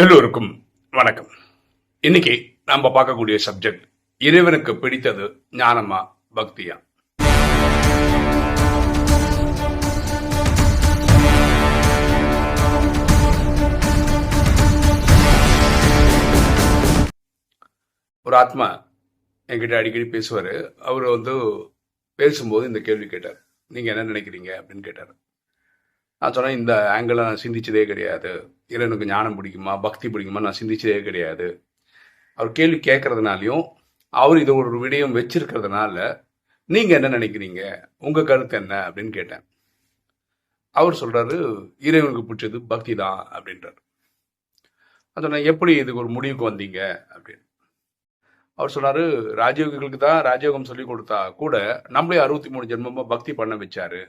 எல்லோருக்கும் வணக்கம். இன்னைக்கு நம்ம பார்க்கக்கூடிய சப்ஜெக்ட் இறைவனுக்கு பிடித்தது ஞானமா பக்தியா? ஒரு ஆத்மா என்கிட்ட அடிக்கடி பேசுவார். அவர் வந்து பேசும்போது இந்த கேள்வி கேட்டார். நீங்கள் என்ன நினைக்கிறீங்க? அப்படின்னு கேட்டார். நான் சொன்னேன் இந்த ஆங்கிளை நான் சிந்திச்சதே கிடையாது. இறைவனுக்கு ஞானம் பிடிக்குமா பக்தி பிடிக்குமா நான் சிந்திச்சதே கிடையாது. அவர் கேள்வி கேட்கறதுனாலையும் அவர் இதை ஒரு விடயம் வச்சிருக்கிறதுனால நீங்கள் என்ன நினைக்கிறீங்க? உங்கள் கருத்து என்ன? அப்படின்னு கேட்டேன். அவர் சொல்கிறாரு இறைவனுக்கு பிடிச்சது பக்தி தான் அப்படின்றார். நான் சொன்னேன் எப்படி இதுக்கு ஒரு முடிவுக்கு வந்தீங்க? அப்படின்னு. அவர் சொன்னார் ராஜயோகிகளுக்கு தான் ராஜயோகம் சொல்லி கொடுத்தா கூட நம்மளே அறுபத்தி மூணு ஜென்மமாக பக்தி பண்ண வச்சாரு.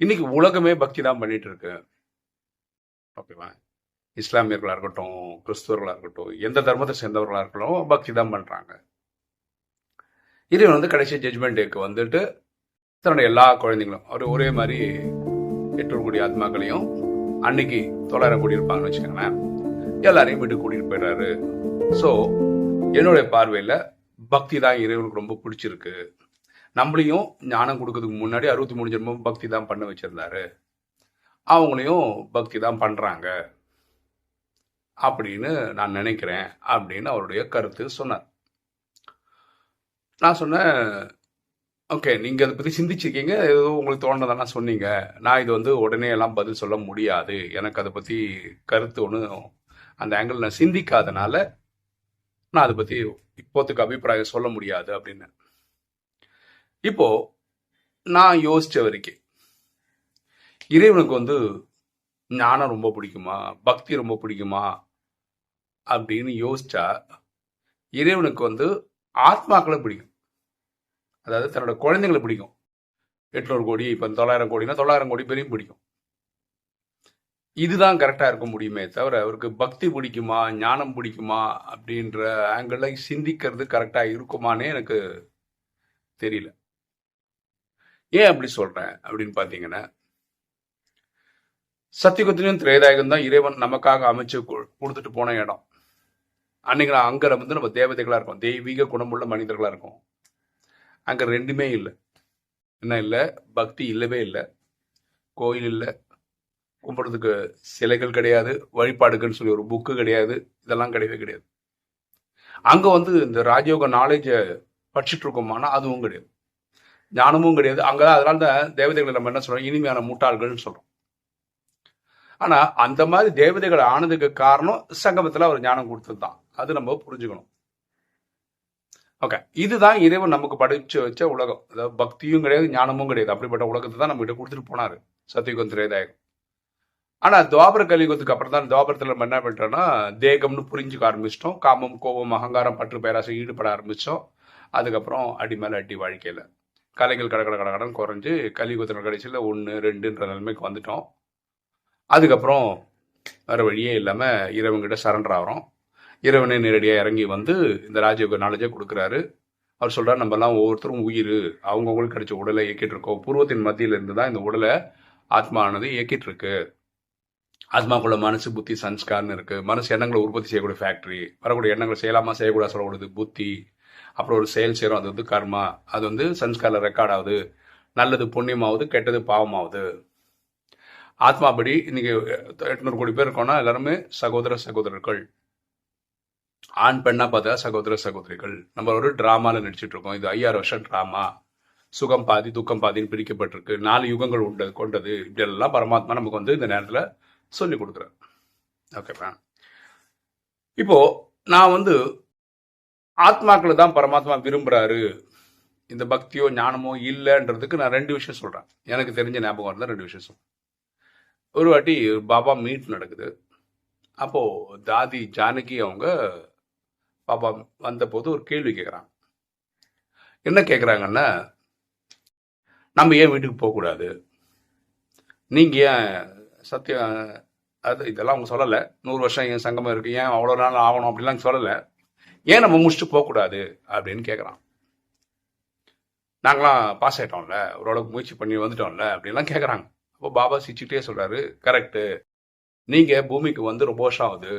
இன்னைக்கு உலகமே பக்தி தான் பண்ணிட்டு இருக்கு. ஓகேவா? இஸ்லாமியர்களாக இருக்கட்டும் கிறிஸ்துவர்களாக இருக்கட்டும் எந்த தர்மத்தை சேர்ந்தவர்களாக இருக்கட்டும் பக்தி தான் பண்றாங்க. இறைவன் வந்து கடைசி ஜட்ஜ்மெண்ட் டேக்கு வந்துட்டு தன்னுடைய எல்லா குழந்தைங்களும் அவர் ஒரே மாதிரி எட்டு ஆத்மாக்களையும் அன்னைக்கு தொள்ளாயிரம் கோடி இருப்பாங்கன்னு வச்சுக்கோங்களேன். எல்லாரையும் வீட்டுக்கு கூட்டிகிட்டு போயிடுறாரு. ஸோ என்னுடைய பார்வையில் பக்தி தான் இறைவனுக்கு ரொம்ப பிடிச்சிருக்கு. நம்மளையும் ஞானம் கொடுக்கறதுக்கு முன்னாடி அறுபத்தி மூணு ஜென்மம் பக்தி தான் பண்ண வச்சிருந்தாரு. அவங்களையும் பக்தி தான் பண்ணுறாங்க அப்படின்னு நான் நினைக்கிறேன் அப்படின்னு அவருடைய கருத்து சொன்னார். நான் சொன்னேன் ஓகே நீங்கள் அதை பற்றி சிந்திச்சிருக்கீங்க. ஏதோ உங்களுக்கு தோணுனதெல்லாம் சொன்னீங்க. நான் இது வந்து உடனே எல்லாம் பதில் சொல்ல முடியாது. எனக்கு அதை பற்றி கருத்து ஒன்றும் அந்த ஆங்கிள் நான் சிந்திக்காதனால நான் அதை பற்றி இப்போத்துக்கு அபிப்பிராயம் சொல்ல முடியாது அப்படின்னு. இப்போ நான் யோசிச்ச வரைக்கும் இறைவனுக்கு வந்து ஞானம் ரொம்ப பிடிக்குமா? பக்தி ரொம்ப பிடிக்குமா? அப்படின்னு யோசிச்சா இறைவனுக்கு வந்து ஆத்மாக்களை பிடிக்கும். அதாவது தன்னோட குழந்தைங்களை பிடிக்கும். எட்நூறு கோடி இப்போ தொள்ளாயிரம் கோடினா தொள்ளாயிரம் கோடி பேரையும் பிடிக்கும். இதுதான் கரெக்டாக இருக்க முடியுமே தவிர அவருக்கு பக்தி பிடிக்குமா? ஞானம் பிடிக்குமா? அப்படின்ற ஆங்கிளில் சிந்திக்கிறது கரெக்டாக இருக்குமானே எனக்கு தெரியல. ஏன் அப்படி சொல்றேன் அப்படின்னு பார்த்தீங்கன்னா சத்தியகுத்திலையும் திரேதாயகம் தான் இறைவன் நமக்காக அமைச்சு கொடுத்துட்டு போன இடம். அன்னைக்கு நான் அங்கே வந்து நம்ம தேவதைகளாக இருக்கோம். தெய்வீக குணமுள்ள மனிதர்களாக இருக்கோம். அங்கே ரெண்டுமே இல்லை. என்ன இல்லை? பக்தி இல்லவே இல்லை. கோயில் இல்லை. கும்பிட்றதுக்கு சிலைகள் கிடையாது. வழிபாடுகள்னு சொல்லி ஒரு புக்கு கிடையாது. இதெல்லாம் கிடையவே கிடையாது. அங்கே வந்து இந்த ராஜயோக நாலேஜை படிச்சுட்டு இருக்கோமானா அதுவும் கிடையாது. ஞானமும் கிடையாது. அங்கதான் அதனால தான் தேவதைகளை நம்ம என்ன சொல்கிறோம் இனிமையான முட்டாள்கள்னு சொல்கிறோம் ஆனால் அந்த மாதிரி தேவதைகள் ஆனதுக்கு காரணம் சங்கமத்தில் அவர் ஞானம் கொடுத்தது தான் அது நம்ம புரிஞ்சுக்கணும். ஓகே. இதுதான் இறைவன் நமக்கு படிச்சு வச்ச உலகம். அதாவது பக்தியும் கிடையாது ஞானமும் கிடையாது. அப்படிப்பட்ட உலகத்தை தான் நம்ம கிட்ட கொடுத்துட்டு போனாரு சத்தியுகம் திரேதாயகம் ஆனால் துவாபர கலியுகத்துக்கு அப்புறம் தான் துவாபரத்தில் நம்ம என்ன பண்ணிட்டோம்னா தேகம்னு புரிஞ்சுக்க ஆரம்பிச்சிட்டோம். காமம் கோபம் அகங்காரம் பற்று பேராசை ஈடுபட ஆரம்பித்தோம் அதுக்கப்புறம் அடி மேலே அடி வாழ்க்கையில். கலைகள் கட கட கடன் குறைஞ்சு கலியுகத்தின் கடைசியில் ஒன்று ரெண்டுன்ற நிலைமைக்கு வந்துட்டோம். அதுக்கப்புறம் வேறு வழியே இல்லாமல் இறைவன்கிட்ட சரண்டர் ஆகிறோம். இறைவனே நேரடியாக இறங்கி வந்து இந்த ராஜயோக நாலேஜை கொடுக்குறாரு. அவர் சொல்கிறார் நம்மலாம் ஒவ்வொருத்தரும் உயிர். அவங்கவுங்களுக்கு கிடைச்ச உடலை இயக்கிட்டு இருக்கோம். பூர்வத்தின் மத்தியிலிருந்து தான் இந்த உடலை ஆத்மானது இயக்கிட்டு இருக்கு. ஆத்மாக்குள்ள மனசு புத்தி சன்ஸ்கார்னு இருக்கு. மனசு எண்ணங்களை உற்பத்தி செய்யக்கூடிய ஃபேக்ட்ரி வரக்கூடிய எண்ணங்களை செய்யலாமா செய்யக்கூடாது சொல்லக்கூடியது புத்தி அப்புறம் ஒரு செயல் செய்கிறோம் அது வந்து கர்மா. அது வந்து சன்ஸ்காரில் ரெக்கார்ட் ஆகுது. நல்லது புண்ணியமாகுது கெட்டது பாவமாகுது. ஆத்மாபடி இன்னைக்கு எட்நூறு கோடி பேர் இருக்கோம்னா எல்லாருமே சகோதர சகோதரர்கள். ஆண் பெண்ணா பார்த்தா சகோதர சகோதரிகள். நம்ம ஒரு டிராமால நடிச்சிட்டு இருக்கோம். இது ஐயாயிரம் வருஷம் டிராமா சுகம் பாதி துக்கம் பாதின்னு பிரிக்கப்பட்டிருக்கு. நாலு யுகங்கள் உண்டு கொண்டது. இப்படியெல்லாம் பரமாத்மா நமக்கு வந்து இந்த நேரத்தில் சொல்லி கொடுக்குறேன் ஓகேப்பா இப்போ நான் வந்து ஆத்மாக்களை தான் பரமாத்மா விரும்புறாரு. இந்த பக்தியோ ஞானமோ இல்லைன்றதுக்கு நான் ரெண்டு விஷயம் சொல்றேன். எனக்கு தெரிஞ்ச ஞாபகம் இருந்தால் ரெண்டு விஷயம் சொல்றேன். ஒரு வாட்டி பாபா மீட் நடக்குது. அப்போ தாதி ஜானகி அவங்க பாபா வந்தபோது ஒரு கேள்வி கேட்குறாங்க என்ன கேட்குறாங்கன்னா நம்ம ஏன் வீட்டுக்கு போகக்கூடாது நீங்கள் ஏன் சத்தியம் அது இதெல்லாம் அவங்க சொல்லலை. நூறு வருஷம் ஏன் சங்கமம் இருக்குது ஏன் அவ்வளோ நாள் ஆகணும் அப்படிலாம் சொல்லலை. ஏன் நம்ம முடிச்சுட்டு போகக்கூடாது? அப்படின்னு கேட்குறான் நாங்களாம் பாஸ் ஆயிட்டோம்ல ஓரளவுக்கு முயற்சி பண்ணி வந்துட்டோம்ல அப்படின்லாம் கேட்குறாங்க அப்போ பாபா சிரிச்சுக்கிட்டே சொல்கிறாரு கரெக்டு நீங்கள் பூமிக்கு வந்து ரொம்ப வருஷம் ஆகுது.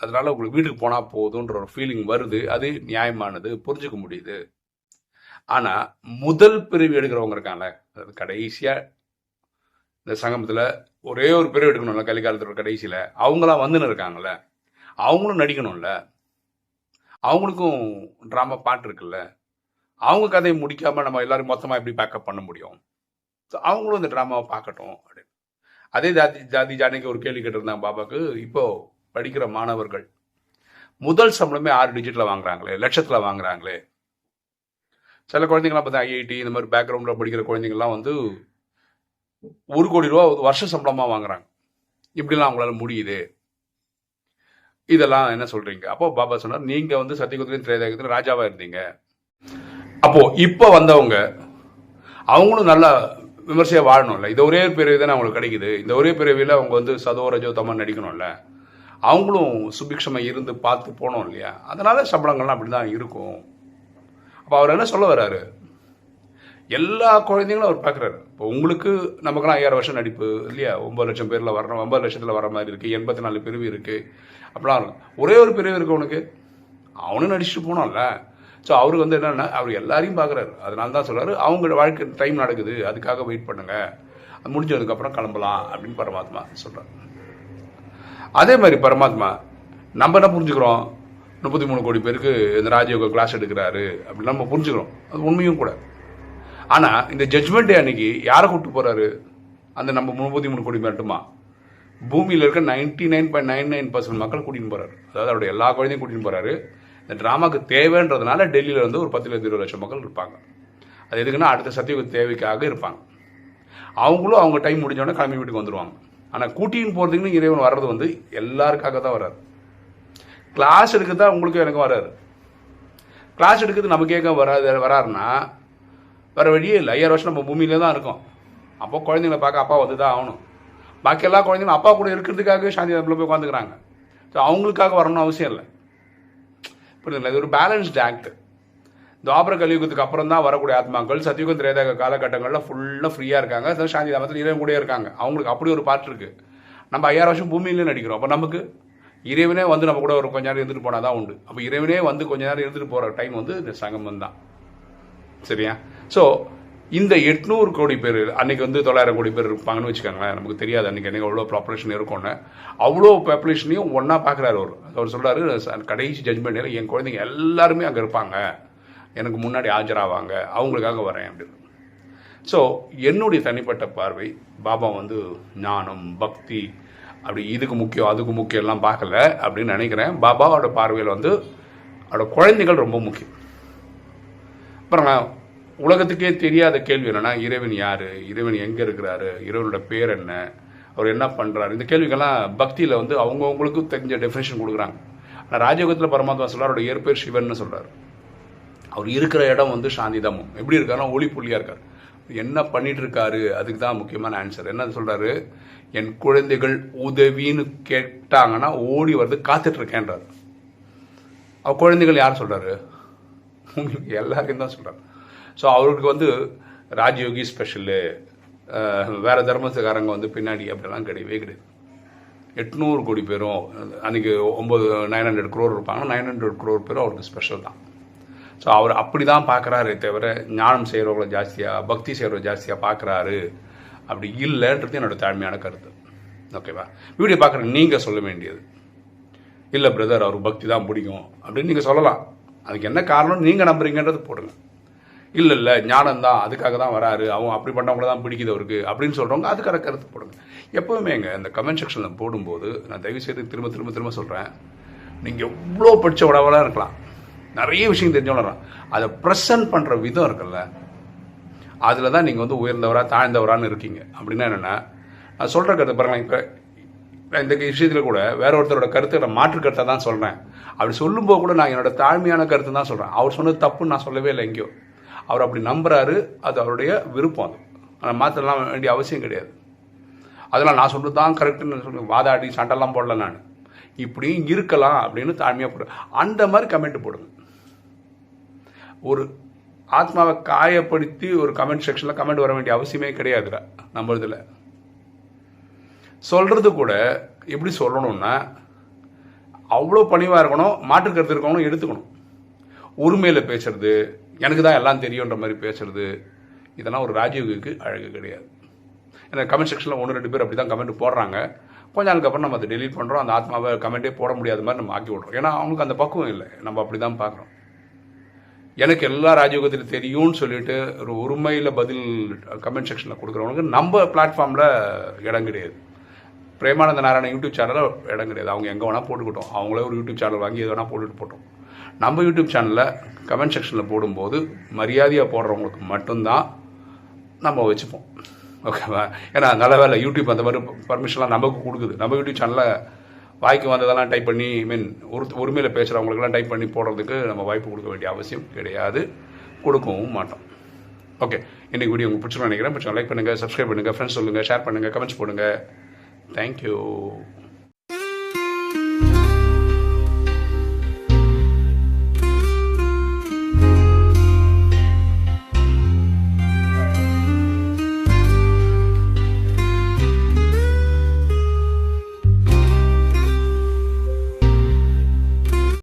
அதனால உங்களுக்கு வீட்டுக்கு போனால் போதுன்ற ஒரு ஃபீலிங் வருது. அது நியாயமானது புரிஞ்சுக்க முடியுது. ஆனால் முதல் பிரிவு எடுக்கிறவங்க இருக்காங்கள அதாவது கடைசியாக இந்த சங்கமத்தில் ஒரே ஒரு பிரிவு எடுக்கணும்ல கலிகாலத்தோட கடைசியில் அவங்களாம் வந்துன்னு இருக்காங்கல்ல. அவங்களும் நடிக்கணும்ல. அவங்களுக்கும் ட்ராமா பாட்டு இருக்குல்ல. அவங்க கதையை முடிக்காமல் நம்ம எல்லாரும் மொத்தமாக எப்படி பேக்கப் பண்ண முடியும்? ஸோ அவங்களும் இந்த ட்ராமாவை பார்க்கட்டும் அப்படின்னு. அதே ஜாதி ஜாதி ஜானிக்கு ஒரு கேள்வி கேட்டிருந்தாங்க பாபாக்கு இப்போ படிக்கிற மாணவர்கள் முதல் சம்பளமே ஆறு டிஜிட்டில் வாங்குறாங்களே லட்சத்தில் வாங்குறாங்களே. சில குழந்தைங்களாம் பார்த்தா ஐஐடி இந்த மாதிரி பேக்ரவுண்டில் படிக்கிற குழந்தைங்கள்லாம் வந்து ஒரு கோடி ரூபா வருஷ சம்பளமாக வாங்குறாங்க. இப்படிலாம் அவங்களால முடியுது. இதெல்லாம் என்ன சொல்றீங்க? அப்போ பாபா சொன்னார் நீங்க வந்து சத்தியகுதிரையும் திரேதாயகத்திலும் ராஜாவா இருந்தீங்க. அப்போ இப்போ வந்தவங்க அவங்களும் நல்லா விமர்சையாக வாழணும்ல. இது ஒரே ஒரு பிறவி தானே அவங்களுக்கு கிடைக்குது. இந்த ஒரே பிறவியில் அவங்க வந்து சதோ ரஜோ தமன் நடிக்கணும்ல. அவங்களும் சுபிக்ஷமாக இருந்து பார்த்து போனோம் இல்லையா? அதனால சம்பளங்கள்லாம் அப்படிதான் இருக்கும். அப்போ அவர் என்ன சொல்ல வர்றாரு? எல்லா குழந்தைங்களும் அவர் பார்க்குறாரு. இப்போ உங்களுக்கு நமக்குலாம் ஐயாயிரம் வருஷம் நடிப்பு இல்லையா? ஒன்பது லட்சம் பேரில் வரணும் ஒன்பது லட்சத்தில் வர மாதிரி இருக்குது எண்பத்தி நாலு பிரிவு இருக்குது அப்படிலாம் இருக்கும் ஒரே ஒரு பிரிவு இருக்குது அவனுக்கு அவனும் நடிச்சுட்டு போனோம்ல ஸோ அவருக்கு வந்து என்னென்னா அவர் எல்லாரையும் பார்க்குறாரு அதனால தான் சொல்றாரு அவங்க வாழ்க்கை டைம் நடக்குது. அதுக்காக வெயிட் பண்ணுங்கள் அது முடிஞ்சதுக்கப்புறம் கிளம்பலாம் அப்படின்னு பரமாத்மா சொல்கிறார் அதே மாதிரி பரமாத்மா நம்ம என்ன புரிஞ்சுக்கிறோம்? முப்பத்தி மூணு கோடி பேருக்கு இந்த ராஜயோக கிளாஸ் எடுக்கிறாரு அப்படின்னு நம்ம புரிஞ்சுக்கிறோம். அது உண்மையும் கூட. ஆனால் இந்த ஜட்ஜ்மெண்ட் டே அன்னைக்கு யாரை கூப்பிட்டு போகிறாரு அந்த நம்ம முப்பத்தி மூணு கோடி மட்டுமா பூமியில் இருக்க ninety nine point nine nine percent மக்கள் கூட்டின்னு போறாரு. அதாவது அவருடைய எல்லா குழந்தையும் கூட்டின்னு போகிறாரு இந்த ட்ராமாக்கு தேவைன்றதுனால டெல்லியில் வந்து ஒரு பத்துலேருந்து இருபது லட்சம் மக்கள் இருப்பாங்க. அது எதுக்குன்னா அடுத்த சத்தியுக தேவைக்காக இருப்பாங்க. அவங்களும் அவங்க டைம் முடிஞ்சோடனே கிளம்பி வீட்டுக்கு வந்துடுவாங்க ஆனால் கூட்டின்னு போகிறதுக்குன்னு இறைவன் வர்றது வந்து எல்லாருக்காக தான் வர்றாரு. கிளாஸ் எடுக்க தான் உங்களுக்கும் எனக்கும் வராரு கிளாஸ் எடுக்கிறது நமக்கு கேட்க வராது வராருன்னா வேறு வழியே இல்லை. ஐயாயிரம் வருஷம் நம்ம பூமியில தான் இருக்கோம். அப்போ குழந்தைங்கள பார்க்க அப்பா வந்து தான் ஆகணும். பாக்கி எல்லா குழந்தைங்களும் அப்பா கூட இருக்கிறதுக்காகவே சாந்தி தரப்பில் போய் உட்காந்துக்கிறாங்க ஸோ அவங்களுக்காக வரணும்னு அவசியம் இல்லை. புரியுதுங்களா? இது ஒரு பேலன்ஸ்டு ஆக்ட் துவாபர கலியுகத்துக்கு அப்புறம் தான் வரக்கூடிய ஆத்மாக்கள் சத்தியுகம் திரேதாக காலகட்டங்களில் ஃபுல்லாக ஃப்ரீயாக இருக்காங்க. சாந்தி தாமத்தில் இறைவன் கூட இருக்காங்க. அவங்களுக்கு அப்படி ஒரு பார்ட் இருக்குது நம்ம ஐயாயிரம் வருஷம் பூமியிலே நடிக்கிறோம். அப்போ நமக்கு இறைவனே வந்து நம்ம கூட ஒரு கொஞ்ச நேரம் இருந்துட்டு போனால் தான் உண்டு. அப்போ இறைவனே வந்து கொஞ்ச நேரம் இருந்துட்டு போகிற டைம் வந்து இந்த சங்கமம் தான் சரியா? ஸோ இந்த எட்நூறு கோடி பேர் அன்னைக்கு வந்து தொள்ளாயிரம் கோடி பேர் இருப்பாங்கன்னு வச்சுக்கோங்களேன் நமக்கு தெரியாது அன்னைக்கு அன்றைக்கி அவ்வளோ பாப்புலேஷன் இருக்கும்னு. அவ்வளோ பாப்புலேஷனையும் ஒன்றா பார்க்குறாரு அவர். அவர் சொல்கிறாரு கடைசி ஜட்மெண்ட் என் குழந்தைங்க எல்லாருமே அங்கே இருப்பாங்க. எனக்கு முன்னாடி ஆஜராவாங்க அவங்களுக்காக வரேன் அப்படின்னு. ஸோ என்னுடைய தனிப்பட்ட பார்வை பாபா வந்து ஞானம் பக்தி அப்படி இதுக்கு முக்கியம் அதுக்கு முக்கியம் எல்லாம் பார்க்கல அப்படின்னு நினைக்கிறேன். பாபாவோட பார்வையில் வந்து அவரோட குழந்தைகள் ரொம்ப முக்கியம். அப்புறம் நான் உலகத்துக்கே தெரியாத கேள்வி என்னன்னா இறைவன் யாரு? இறைவன் எங்க இருக்கிறாரு? இறைவனோட பேர் என்ன? அவர் என்ன பண்றாரு? இந்த கேள்விக்கெல்லாம் பக்தியில வந்து அவங்கவுங்களுக்கு தெரிஞ்ச டெஃபினேஷன் கொடுக்குறாங்க. ஆனால் ராஜயோகத்தில் பரமாத்மா சொல்றாரு அவரோட இயற்பேர் சிவன் சொல்றாரு. அவர் இருக்கிற இடம் வந்து சாந்திதாமம். எப்படி இருக்காருன்னா ஒளி புள்ளியா இருக்கார். என்ன பண்ணிட்டு இருக்காரு அதுக்கு தான் முக்கியமான ஆன்சர் என்ன சொல்றாரு? என் குழந்தைகள் உதவின்னு கேட்டாங்கன்னா ஓடி வந்து காத்துட்ருக்கேன்றாரு அவர் குழந்தைகள் யார் சொல்றாரு? உங்களுக்கு எல்லாரையும் தான் சொல்றாரு. ஸோ அவருக்கு வந்து ராஜயோகி ஸ்பெஷலு வேறு தர்மத்துக்காரங்க வந்து பின்னாடி அப்படிலாம் கிடையவே கிடையாது. எட்நூறு கோடி பேரும் அன்றைக்கி ஒம்பது நைன் ஹண்ட்ரட் க்ரோர் இருப்பாங்க. நைன் ஹண்ட்ரட் க்ரோர் பேரும் அவருக்கு ஸ்பெஷல் தான். ஸோ அவர் அப்படி தான் பார்க்குறாரு தவிர ஞானம் செய்கிறவங்கள ஜாஸ்தியாக பக்தி செய்கிறவங்க ஜாஸ்தியாக பார்க்குறாரு. அப்படி இல்லைன்றது என்னோட தாழ்மையான கருத்து. ஓகேவா வீடியோ பார்க்குற நீங்கள் சொல்ல வேண்டியது. இல்லை பிரதர் அவர் பக்தி தான் பிடிக்கும் அப்படின்னு நீங்கள் சொல்லலாம். அதுக்கு என்ன காரணம் நீங்கள் நம்புறீங்கன்றது போடுங்க. இல்லை இல்லை ஞானந்தான் அதுக்காக தான் வராரு அவன் அப்படி பண்ணவங்கள தான் பிடிக்குது அவருக்கு அப்படின்னு சொல்கிறவங்க அதுக்கான கருத்து போடுங்க. எப்போவுமேங்க இந்த கமெண்ட் செக்ஷனில் போடும்போது நான் தயவு செய்து திரும்ப திரும்ப திரும்ப சொல்கிறேன் நீங்கள் எவ்வளோ படித்தவடவெல்லாம் இருக்கலாம். நிறைய விஷயம் தெரிஞ்சவங்க அதை ப்ரெசன்ட் பண்ணுற விதம் இருக்குல்ல அதில் தான் நீங்கள் வந்து உயர்ந்தவரா தாழ்ந்தவரான்னு இருக்கீங்க. அப்படின்னா என்னென்னா நான் சொல்கிற கருத்து பாருங்களேன் இப்போ இந்த விஷயத்தில் கூட வேற ஒருத்தரோட கருத்தை நான் மாற்று கருத்தை தான் சொல்கிறேன் அப்படி சொல்லும்போது கூட நான் என்னோட தாழ்மையான கருத்து தான் சொல்கிறேன் அவர் சொன்னது தப்புன்னு நான் சொல்லவே இல்லை எங்கேயோ. அவர் அப்படி நம்புகிறாரு அது அவருடைய விருப்பம் அது. ஆனால் மாற்றலாம் வேண்டிய அவசியம் கிடையாது. அதெல்லாம் நான் சொல்கிறது தான் கரெக்டுன்னு சொல்லி வாதாடி சண்டெல்லாம் போடல நான். இப்படியும் இருக்கலாம் அப்படின்னு தாழ்மையாக போடு. அந்த மாதிரி கமெண்ட் போடுங்க. ஒரு ஆத்மாவை காயப்படுத்தி ஒரு கமெண்ட் செக்ஷனில் கமெண்ட் வர வேண்டிய அவசியமே கிடையாதுடா நம்ம இதில். சொல்கிறது கூட எப்படி சொல்லணும்னா அவ்வளோ பணிவாக இருக்கணும் மாற்று கருத்து எடுத்துக்கணும். உரிமையில் பேசுறது எனக்கு தான் எல்லாம் தெரியுன்ற மாதிரி பேசுறது இதெல்லாம் ஒரு ராஜீவ்க்கு அழகு கிடையாது. ஏன்னா கமெண்ட் செக்ஷனில் ஒன்று ரெண்டு பேர் அப்படி தான் கமெண்ட் போடுறாங்க. கொஞ்ச நாளுக்கு அப்புறம் நம்ம அதை டெலீட் பண்ணுறோம் அந்த ஆத்மாவை கமெண்ட்டே போட முடியாத மாதிரி நம்ம ஆக்கி விட்றோம் ஏன்னா அவங்களுக்கு அந்த பக்குவம் இல்லை. நம்ம அப்படி தான் பார்க்குறோம். எனக்கு எல்லா ராஜயோகத்திலும் தெரியும்னு சொல்லிட்டு ஒரு உரிமையில் பதில் கமெண்ட் செக்ஷனில் கொடுக்குறவங்களுக்கு நம்ம பிளாட்ஃபார்மில் இடம் கிடையாது. பிரேமானந்த நாராயண யூடியூப் சேனலில் இடம் கிடையாது. அவங்க எங்கே வேணால் போட்டுக்கிட்டோம். அவங்களே ஒரு யூடியூப் சேனல் வாங்கி எது வேணால் போட்டுட்டு போட்டோம். நம்ம யூடியூப் சேனலில் கமெண்ட் செக்ஷனில் போடும்போது மரியாதையாக போடுறவங்களுக்கு மட்டும்தான் நம்ம வச்சுப்போம். ஓகேவா ஏன்னா நல்ல வேலை யூடியூப் அந்த மாதிரி பர்மிஷன்லாம் நமக்கு கொடுக்குது. நம்ம யூடியூப் சேனலில் வாய்க்கு வந்ததெல்லாம் டைப் பண்ணி ஐ மீன் ஒரு உரிமையில் பேசுகிறவங்களுக்கெல்லாம் டைப் பண்ணி போடுறதுக்கு நம்ம வாய்ப்பு கொடுக்க வேண்டிய அவசியம் கிடையாது. கொடுக்கவும் மாட்டோம். ஓகே இன்றைக்கி வீடியோ உங்களுக்கு பிடிச்சிருன்னு நினைக்கிறேன். பிடிச்சா லைக் பண்ணுங்கள் சப்ஸ்கிரைப் பண்ணுங்கள் ஃப்ரெண்ட்ஸ் சொல்லுங்கள் ஷேர் பண்ணுங்கள் கமெண்ட்ஸ் போடுங்கள் தேங்க்யூ